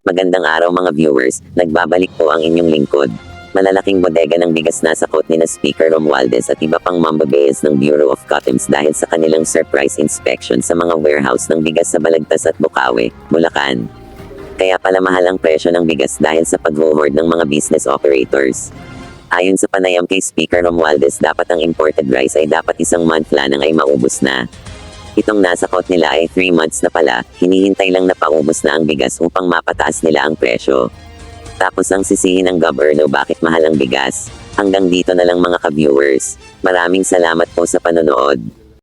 Magandang araw mga viewers, nagbabalik po ang inyong lingkod. Malalaking bodega ng bigas nasa kot ni na Speaker Romualdez at iba pang mambabayas ng Bureau of Customs dahil sa kanilang surprise inspection sa mga warehouse ng bigas sa Balagtas at Bukawi, Bulacan. Kaya pala mahal ang presyo ng bigas dahil sa pag-hoard ng mga business operators. Ayon sa panayam kay Speaker Romualdez dapat ang imported rice ay dapat isang month lang ay maubos na. Itong nasa kot nila ay 3 months na pala, hinihintay lang na paubos na ang bigas upang mapataas nila ang presyo. Tapos ang sisihin ng gobyerno bakit mahal ang bigas. Hanggang dito na lang mga ka-viewers. Maraming salamat po sa panonood.